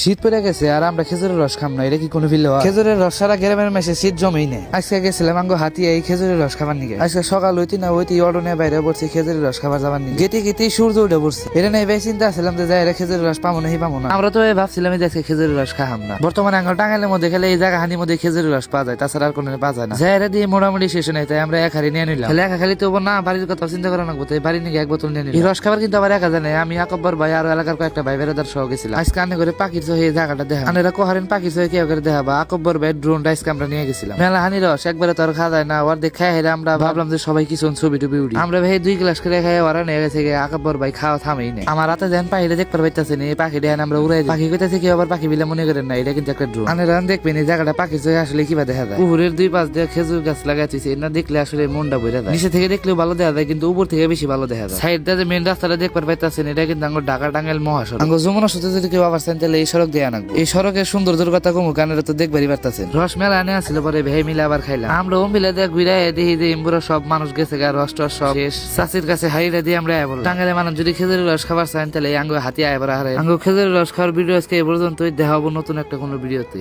শীত পড়ে গেছে আর আমরা খেজুরের রস খাম না, এটা কি কোনো ফিল খেজুরের রস সারা গ্রামের মেসে শীত জমেই নেই আজকে গেছিলাম আঙ্গো হাতি এই খেজুরের রস খাবার নিকে। আজকে সকাল হইতে না হইতে অডনে বাইরে পড়ছি খেজুরের রস খাবার যাবার নিকে। গেতে গেতে সূর্য উঠে পড়ছে। এটা নেই চিন্তা আসলাম যে যাই খেজুরের রস পাবো নাহি পাবো না। আমরা তো ভাবছিলাম যে আজকে খেজুরের রস খাহাম না। বর্তমানে আঙ্গল টাঙ্গাইলের মধ্যে খেলে এই জায়গা হানির মধ্যে খেজুরের রস পাওয়া যায়, তাছাড়া আর কোনো পাওয়া যায় না। যাই দিয়ে মোটামুটি শেষ নেই, তাই আমরা এক হারি নিয়ে নিলাম। খালি একা খালি তো না, বাড়ির কথা চিন্তা করা লাগবো, তাই বাড়ি নিয়ে এক বোতল নিয়ে নিলাম। রস খাবার কিন্তু আবার একা জানে, আমি আকব্বর ভাই আর এলাকার কয়েকটা ভাই বেড়াদার সহ গেছিলাম। আজকে আনে করে পাখির সহ জায়গাটা দেখা আনেরা কোহারেন পাখির সহ কেউ করে দেখা বা আকব্বর ভাই ড্রোনটা আজকে আমরা নিয়ে গেছিলাম। মেলা হানি রস একবারে তো আর খাওয়া যায় না। ওর দেখে হেরে আমরা ভাবলাম যে সবাই কিছু ছবি টবি উঠি আমরা ভাই দুই গ্লাস করে খাই ওরা নিয়ে গেছে আকব্বর ভাই খাওয়া থামেই নেই। আমার রাতে দেন পাখিটা দেখতে পাইতেছে নি পাখি দেন আমরা উড়াই পাখি কইতাছে কি আবার পাখি বিলে মনে করেন না এটা কিন্তু একটা ড্রোন আনে রান দেখবেন এই জায়গাটা পাখির সহ আসলে কিবা দেখা যায়। পুকুরের দুই পাশ দিয়ে খেজুর গাছ লাগাইছে না দেখলে আসলে মনটা বইরা যায়। নিচে থেকে দেখলেও ভালো দেখা যায় কিন্তু উপর থেকে বেশি ভালো দেখা যায়। সাইড দিয়ে মেন রাস্তাটা দেখবার পাইতেছেন এটা কিন্তু আঙ্গুর ঢাকা টাঙ্গাইল মহাসড়ক। আঙ্গুর যমুনা সাথে যদি কেউ আবার চান তাহলে এই সড়ক দিয়ে আনা এই সড়কের সৌন্দর্যের কথা কমু কানেরা তো দেখবারই পারতেছেন। রস মেলা আনে আসছিল পরে ভেই মিলে আবার খাইলাম। আমরা ও মিলে দেখ ঘুরে দেখি যে ইম্বুরা সব মানুষ গেছে গা, রস টস সব শেষ। চাষির কাছে হাইরা দিয়ে আমরা আয় বললাম। টাঙ্গালে মানুষ যদি খেজুরের রস খাবার চান তাহলে এই আঙ্গুর হাতি আয় হারে। আঙ্গুর খেজুরের রস খাওয়ার ভিডিও আজকে এ পর্যন্তই। দেখা হব নতুন একটা কোনো ভিডিওতে।